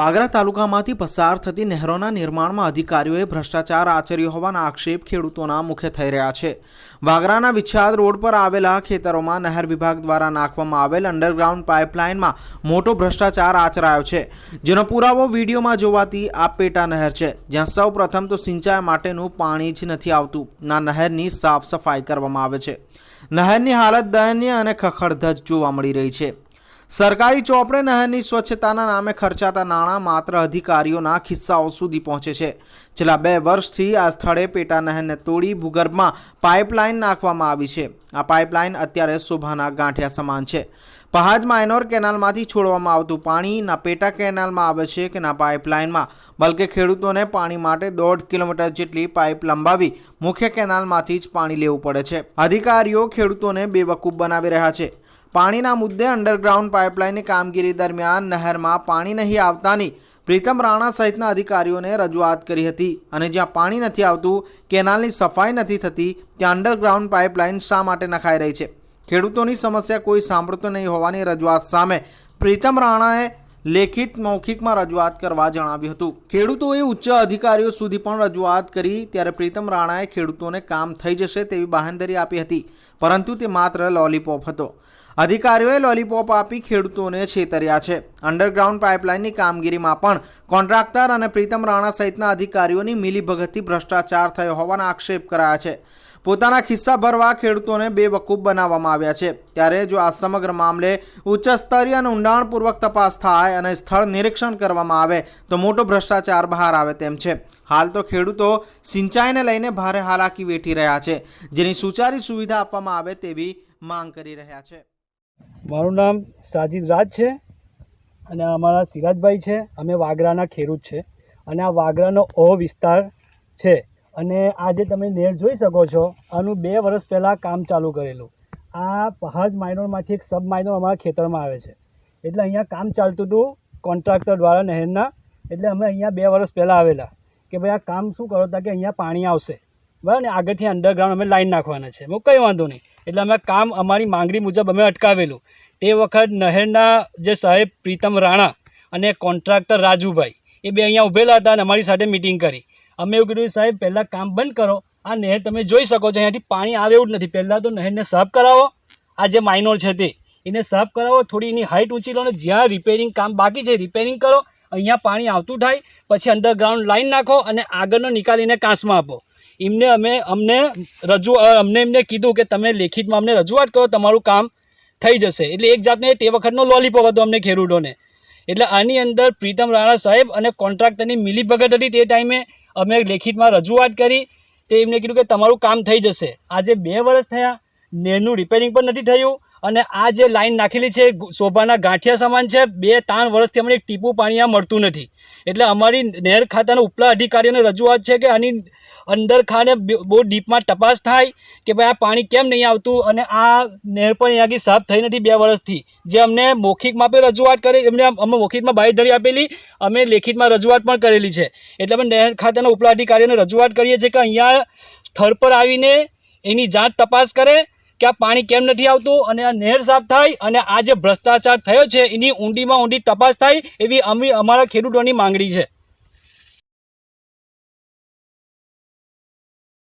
વાગરા તાલુકામાંથી પસાર થતી નહેરોના નિર્માણમાં અધિકારીઓએ ભ્રષ્ટાચાર આચર્યો હોવાના આક્ષેપ ખેડૂતોના મુખે થઈ રહ્યા છે. વાગરાના વિછાદ રોડ પર આવેલા ખેતરોમાં નહેર વિભાગ દ્વારા નાખવામાં આવેલ અંડરગ્રાઉન્ડ પાઇપલાઇનમાં મોટો ભ્રષ્ટાચાર આચરાયો છે. જેનો પુરાવો વિડીયોમાં જોવાતી આ પેટા નહેર છે. જ્યાં સૌ પ્રથમ તો સિંચાઈ માટેનું પાણી જ નથી આવતું. ના નહેરની સાફ સફાઈ કરવામાં આવે છે. નહેરની હાલત દયનીય અને ખખડધજ જોવા મળી રહી છે. સરકારી ચોપડે નહેરની સ્વચ્છતાના નામે ખર્ચાતા નાણાં માત્ર અધિકારીઓના ખિસ્સાઓ સુધી પહોંચે છે. છેલ્લા બે વર્ષથી આ સ્થળે પેટા નહેરને તોડી ભૂગર્ભમાં પાઇપલાઇન નાખવામાં આવી છે. આ પાઇપલાઇન અત્યારે શોભાના ગાંઠિયા સમાન છે. પહાજ માઇનોર કેનાલમાંથી છોડવામાં આવતું પાણી ના પેટા કેનાલમાં આવે છે કે ના પાઇપલાઇનમાં. બલકે ખેડૂતોને પાણી માટે દોઢ કિલોમીટર જેટલી પાઇપ લંબાવી મુખ્ય કેનાલમાંથી જ પાણી લેવું પડે છે. અધિકારીઓ ખેડૂતોને બેવકૂફ બનાવી રહ્યા છે. પાણીના મુદ્દે અંડરગ્રાઉન્ડ પાઇપલાઇનની કામગીરી દરમિયાન નહેરમાં પાણી નહીં આવતાની પ્રીતમ રાણા સહિતના અધિકારીઓને રજૂઆત કરી હતી. અને જ્યાં પાણી નથી આવતું, કેનાલની સફાઈ નથી થતી, ત્યાં અંડરગ્રાઉન્ડ પાઇપલાઇન શા માટે નખાઈ રહી છે? ખેડૂતોની સમસ્યા કોઈ સાંભળતો નહીં હોવાની રજૂઆત સામે પ્રીતમ રાણાએ લેખિત મૌખિકમાં રજૂઆત કરવા જણાવ્યું હતું. ખેડૂતોએ ઉચ્ચ અધિકારીઓ સુધી પણ રજૂઆત કરી ત્યારે પ્રીતમ રાણાએ ખેડૂતોને કામ થઈ જશે તેવી બાહેંધરી આપી હતી. પરંતુ તે માત્ર લોલીપોપ હતો. અધિકારીઓએ લોલીપોપ આપી ખેડૂતોને છેતર્યા છે. અંડરગ્રાઉન્ડ પાઇપલાઇનની કામગીરીમાં પણ કોન્ટ્રાક્ટર અને પ્રીતમ રાણા સહિતના અધિકારીઓની મિલીભગતથી ભ્રષ્ટાચાર થયો હોવાના આક્ષેપ કરાયા છે. પોતાના ખિસ્સા ભરવા ખેડૂતોને બેવકૂફ બનાવવામાં આવ્યા છે. ત્યારે જો આ સમગ્ર મામલે ઉચ્ચ સ્તરીય અને ઊંડાણપૂર્વક તપાસ થાય અને સ્થળ નિરીક્ષણ કરવામાં આવે, તો મોટો ભ્રષ્ટાચાર બહાર આવે તેમ છે. હાલ તો ખેડૂતો સિંચાઈને લઈને ભારે હાલાકી વેઠી રહ્યા છે. જેની સુચારી સુવિધા આપવામાં આવે તેવી માંગ કરી રહ્યા છે. મારું નામ સાજિદ રાજ છે અને અમારા સિરાજભાઈ છે. અમે વાગરાના ખેડૂત છે. અને આ વાગરાનો ઓ વિસ્તાર છે. અને આ જે તમે નેર જોઈ શકો છો, આનું બે વર્ષ પહેલાં કામ ચાલુ કરેલું. આ પહાજ માઇનોરમાંથી એક સબ માઇનોર અમારા ખેતરમાં આવે છે. એટલે અહીંયા કામ ચાલતું હતું કોન્ટ્રાક્ટર દ્વારા નહેરના. એટલે અમે અહીંયા બે વર્ષ પહેલાં આવેલા કે ભાઈ આ કામ શું કરો તા કે અહીંયા પાણી આવશે. બરાબર? ને આગળથી અંડરગ્રાઉન્ડ અમે લાઈન નાખવાના છે. હું કંઈ વાંધો નહીં. એટલે અમે કામ અમારી માંગણી મુજબ અમે અટકાવેલું. તે વખત નહેરના જે સાહેબ પ્રીતમ રાણા અને કોન્ટ્રાક્ટર રાજુભાઈ, એ બે અહીંયા ઊભેલા હતા અને અમારી સાથે મિટિંગ કરી. અમે એવું કીધું સાહેબ, પહેલાં કામ બંધ કરો. આ નહેર તમે જોઈ શકો છો, અહીંયાથી પાણી આવે એવું જ નથી. પહેલાં તો નહેરને સાફ કરાવો. આ જે માઇનોર છે તે, એને સાફ કરાવો. થોડી એની હાઇટ ઊંચી લો ને જ્યાં રિપેરિંગ કામ બાકી છે રિપેરિંગ કરો. અહીંયા પાણી આવતું થાય, પછી અંડરગ્રાઉન્ડ લાઈન નાખો અને આગળનો નિકાલ એને કાંસમાં આપો. એમને અમે, અમને રજૂ અમને એમને કીધું કે તમે લેખિતમાં અમને રજૂઆત કરો, તમારું કામ થઈ જશે. એટલે એક જાતને તે વખતનો લોલીપોપ હતો અમને ખેડૂતોને. એટલે આની અંદર પ્રીતમ રાણા સાહેબ અને કોન્ટ્રાક્ટરની મિલીભગત હતી તે ટાઈમે અમે લેખિતમાં રજૂઆત કરી. તે એમને કીધું કે તમારું કામ થઈ જશે. આજે બે વર્ષ થયા નેરનું રિપેરિંગ પણ નથી થયું અને આ જે લાઈન નાખેલી છે શોભાના ગાંઠિયા સમાન છે, બે ત્રણ વર્ષથી અમને એક ટીપું પાણી આ મળતું નથી. એટલે અમારી નહેર ખાતાના ઉપલા અધિકારીઓને રજૂઆત છે કે આની અંદર ખાને બહુ ડીપમાં તપાસ થાય કે ભાઈ આ પાણી કેમ નહીં આવતું અને આ નહેર પણ અહીંયા સાફ થઈ નથી બે વર્ષથી. જે અમને મૌખિકમાં પણ રજૂઆત કરી, એમને અમે મૌખિકમાં બાંયધરી આપેલી, અમે લેખિતમાં રજૂઆત પણ કરેલી છે. એટલે અમે નહેર ખાતાના ઉપલા અધિકારીઓને રજૂઆત કરીએ છીએ કે અહીંયા સ્થળ પર આવીને એની જાત તપાસ કરે કે આ પાણી કેમ નથી આવતું અને આ નહેર સાફ થાય અને આ જે ભ્રષ્ટાચાર થયો છે, એની ઊંડીમાં ઊંડી તપાસ થાય એવી અમે અમારા ખેડૂતોની માંગણી છે.